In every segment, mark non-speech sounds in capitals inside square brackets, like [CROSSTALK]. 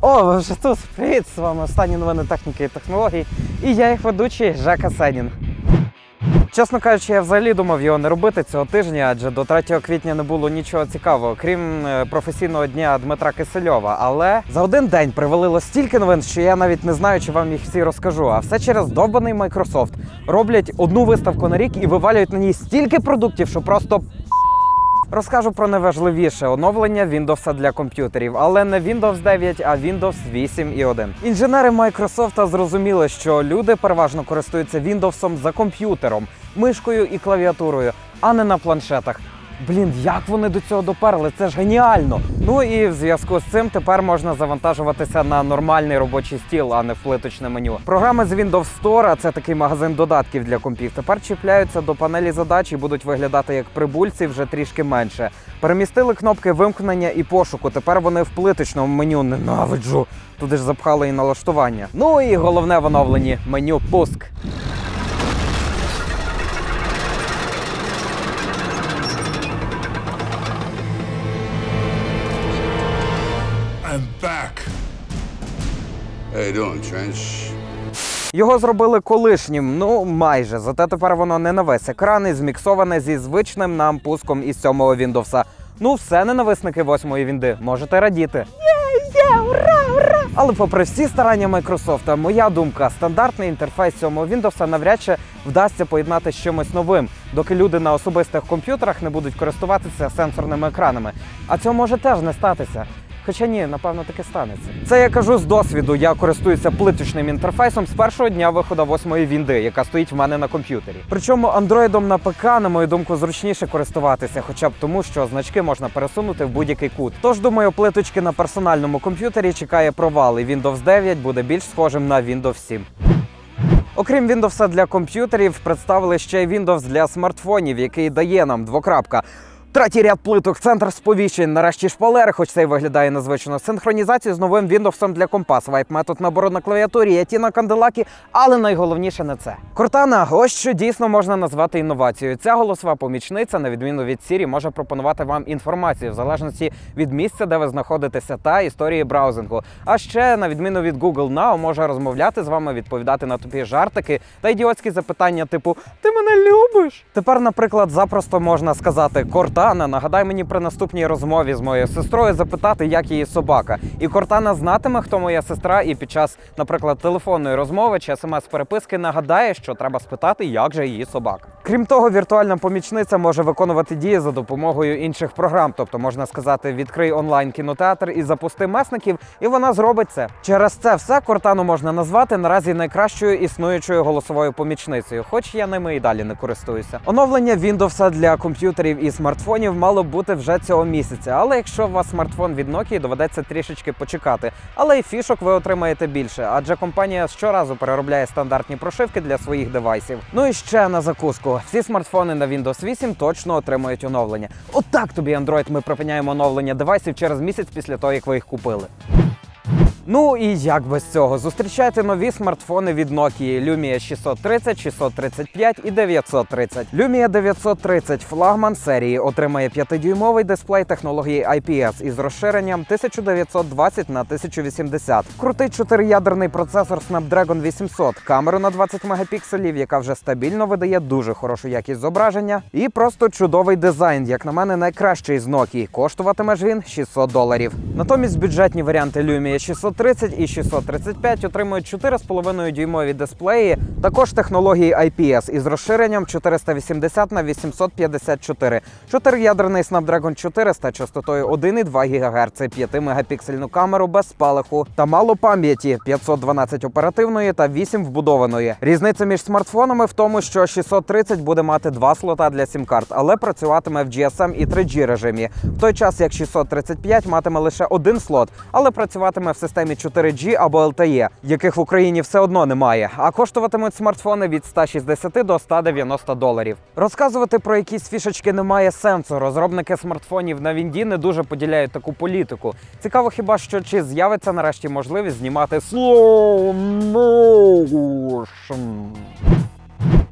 О, ви вже тут. Привіт! З вами останні новини техніки і технологій. І я їх ведучий Жека Сенін. Чесно кажучи, я взагалі думав його не робити цього тижня, адже до 3 квітня не було нічого цікавого, крім е, професійного дня Дмитра Кисельова. Але за один день привалило стільки новин, що я навіть не знаю, чи вам їх всі розкажу. А все через довбаний Microsoft. Роблять одну виставку на рік і вивалюють на ній стільки продуктів, що просто Розкажу про найважливіше оновлення Windows для комп'ютерів, але не Windows 9, а Windows 8 і 1. Інженери Microsoft зрозуміли, що люди переважно користуються Windows за комп'ютером, мишкою і клавіатурою, а не на планшетах. Блін, як вони до цього доперли? Це ж геніально. Ну і в зв'язку з цим тепер можна завантажуватися на нормальний робочий стіл, а не в плиточне меню. Програми з Windows Store, це такий магазин додатків для компів, тепер чіпляються до панелі задач і будуть виглядати як прибульці вже трішки менше. Перемістили кнопки вимкнення і пошуку. Тепер вони в плиточному меню ненавиджу. Туди ж запхали і налаштування. Ну і головне в оновленні меню пуск. How you doing, Trench? Його зробили колишнім, ну майже. Зате тепер воно не на весь екран і зміксоване зі звичним нам пуском із 7 Windows. Ну, все, ненависники восьмої вінди, можете радіти. Є, є, ура, ура! Але попри всі старання Microsoft, моя думка, стандартний інтерфейс 7 Windows навряд чи вдасться поєднати з чимось новим, доки люди на особистих комп'ютерах не будуть користуватися сенсорними екранами. А цього може теж не статися. Хоча ні, напевно, таки станеться. Це я кажу з досвіду. Я користуюся плиточним інтерфейсом з першого дня виходу восьмої вінди, яка стоїть в мене на комп'ютері. Причому андроїдом на ПК, на мою думку, зручніше користуватися, хоча б тому, що значки можна пересунути в будь-який кут. Тож думаю, плиточки на персональному комп'ютері чекає провал, і Windows 9 буде більш схожим на Windows 7. Окрім Windows для комп'ютерів, представили ще й Windows для смартфонів, який дає нам двокрапка. Третій ряд плиток, центр сповіщень, нарешті шпалери, хоч це й виглядає незвично. Синхронізацію з новим Windows для компас, вайп метод набору на клавіатурі, яті на канделакі, але найголовніше не це. Кортана, ось що дійсно можна назвати інновацією. Ця голосова помічниця, на відміну від Siri, може пропонувати вам інформацію в залежності від місця, де ви знаходитеся, та історії браузингу. А ще, на відміну від Google Now, може розмовляти з вами, відповідати на тупі жартики та ідіотські запитання, типу Ти мене любиш? Тепер, наприклад, запросто можна сказати Кортана, нагадай мені при наступній розмові з моєю сестрою запитати, як її собака. І Кортана знатиме, хто моя сестра, і під час, наприклад, телефонної розмови чи смс-переписки нагадає, що треба спитати, як же її собака. Крім того, віртуальна помічниця може виконувати дії за допомогою інших програм. Тобто можна сказати, відкрий онлайн кінотеатр і запусти месників, і вона зробить це. Через це все Кортану можна назвати наразі найкращою існуючою голосовою помічницею, хоч я ними і далі не користуюся. Оновлення Windows для комп'ютерів і смартфонів мало б бути вже цього місяця. Але якщо у вас смартфон від Nokia, доведеться трішечки почекати. Але й фішок ви отримаєте більше, адже компанія щоразу переробляє стандартні прошивки для своїх девайсів. Ну і ще на закуску: всі смартфони на Windows 8 точно отримують оновлення. Отак тобі Android ми припиняємо оновлення девайсів через місяць після того, як ви їх купили. Ну і як без цього? Зустрічайте нові смартфони від Nokia Lumia 630, 635 і 930. Lumia 930 флагман серії отримає 5-дюймовий дисплей технології IPS із розширенням 1920 на 1080. Крутий 4-ядерний процесор Snapdragon 800, камеру на 20 мегапікселів, яка вже стабільно видає дуже хорошу якість зображення. І просто чудовий дизайн, як на мене, найкращий з Nokia. Коштуватиме ж він 600 доларів. Натомість бюджетні варіанти Lumia 630 і 635 отримують 4,5 дюймові дисплеї, також технології IPS із розширенням 480 на 854, 4-ядерний Snapdragon 400 частотою 1,2 ГГц, 5-мегапіксельну камеру без спалаху та мало пам'яті 512 оперативної та 8 вбудованої. Різниця між смартфонами в тому, що 630 буде мати два слота для сім-карт, але працюватиме в GSM і 3G режимі. В той час як 635 матиме лише один слот, але працюватиме в системі 4G або LTE, яких в Україні все одно немає. А коштуватимуть смартфони від 160 до 190 доларів. Розказувати про якісь фішечки немає сенсу. Розробники смартфонів на Вінді не дуже поділяють таку політику. Цікаво, хіба що чи з'явиться нарешті можливість знімати slow motion.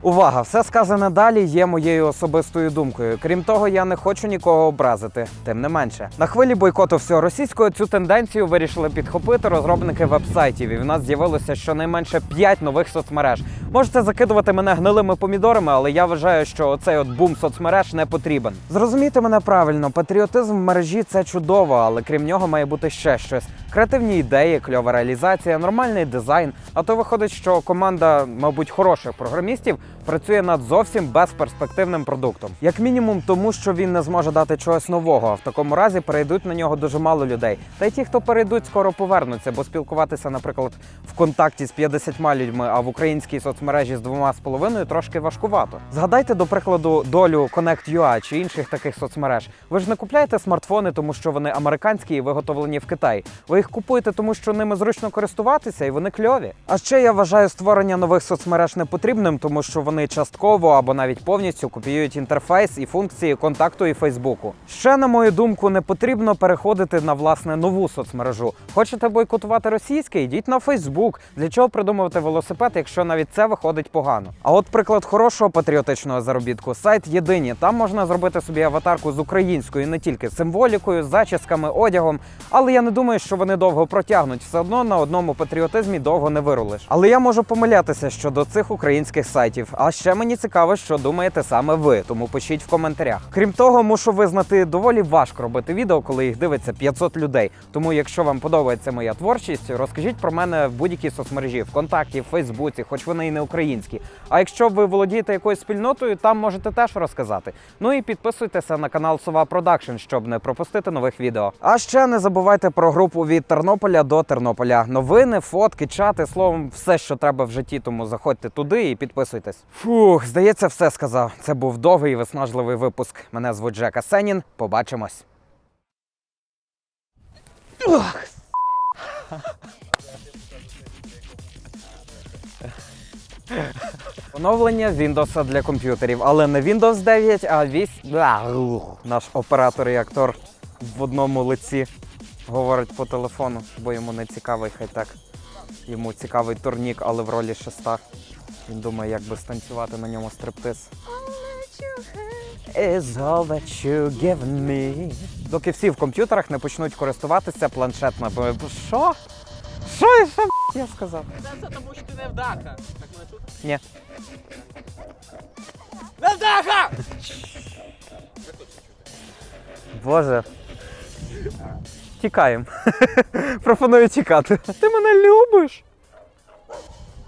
Увага! Все сказане далі є моєю особистою думкою. Крім того, я не хочу нікого образити. Тим не менше, на хвилі бойкоту всього російського цю тенденцію вирішили підхопити розробники вебсайтів. І в нас з'явилося щонайменше 5 нових соцмереж. Можете закидувати мене гнилими помідорами, але я вважаю, що цей от бум соцмереж не потрібен. Зрозумійте мене правильно, патріотизм в мережі це чудово, але крім нього має бути ще щось: креативні ідеї, кльова реалізація, нормальний дизайн. А то виходить, що команда, мабуть, хороших програмістів працює над зовсім безперспективним продуктом. Як мінімум, тому що він не зможе дати чогось нового. А в такому разі перейдуть на нього дуже мало людей. Та й ті, хто перейдуть, скоро повернуться, бо спілкуватися, наприклад, в контакті з 50 людьми, а в українській соцмережі з двома з половиною трошки важкувато. Згадайте, до прикладу, долю Connect.ua чи інших таких соцмереж. Ви ж не купляєте смартфони, тому що вони американські і виготовлені в Китаї. Ви їх купуєте, тому що ними зручно користуватися, і вони кльові. А ще я вважаю створення нових соцмереж непотрібним, тому що вони частково або навіть повністю копіюють інтерфейс і функції контакту і Фейсбуку. Ще, на мою думку, не потрібно переходити на власне нову соцмережу. Хочете бойкотувати російське? Йдіть на Фейсбук. Для чого придумувати велосипед, якщо навіть це виходить погано? А от приклад хорошого патріотичного заробітку сайт єдині. Там можна зробити собі аватарку з українською не тільки символікою, зачісками, одягом. Але я не думаю, що вони довго протягнуть. Все одно на одному патріотизмі довго не вирулиш. Але я можу помилятися щодо цих українських сайтів. А ще мені цікаво, що думаєте саме ви, тому пишіть в коментарях. Крім того, мушу визнати, доволі важко робити відео, коли їх дивиться 500 людей. Тому, якщо вам подобається моя творчість, розкажіть про мене в будь-якій соцмережі, ВКонтакті, Фейсбуці, хоч вони і не українські. А якщо ви володієте якоюсь спільнотою, там можете теж розказати. Ну і підписуйтеся на канал Сова Продакшн, щоб не пропустити нових відео. А ще не забувайте про групу від Тернополя до Тернополя. Новини, фотки, чати, словом, все, що треба в житті, тому заходьте туди і підписуйтесь. Фух, здається, все сказав. Це був довгий і виснажливий випуск. Мене звуть Жека Сенін. Побачимось. Оновлення Windows для комп'ютерів, але не Windows 9, а вісь... Наш оператор і актор в одному лиці говорить по телефону, бо йому не цікавий хай-тек. Йому цікавий турнік, але в ролі шеста. Він думає, як би станцювати на ньому стриптиз. Is all that you give me. Доки всі в комп'ютерах не почнуть користуватися планшетами. Що? Що я ще я сказав? Це тому, що ти не вдаха. Так мене тут. Ні. Не вдаха! Боже. Тікаємо. [LAUGHS] Пропоную тікати. Ти мене любиш.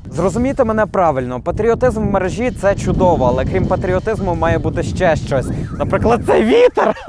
Зрозумійте мене правильно, патріотизм в мережі це чудово, але крім патріотизму має бути ще щось. Наприклад, це вітер. [LAUGHS]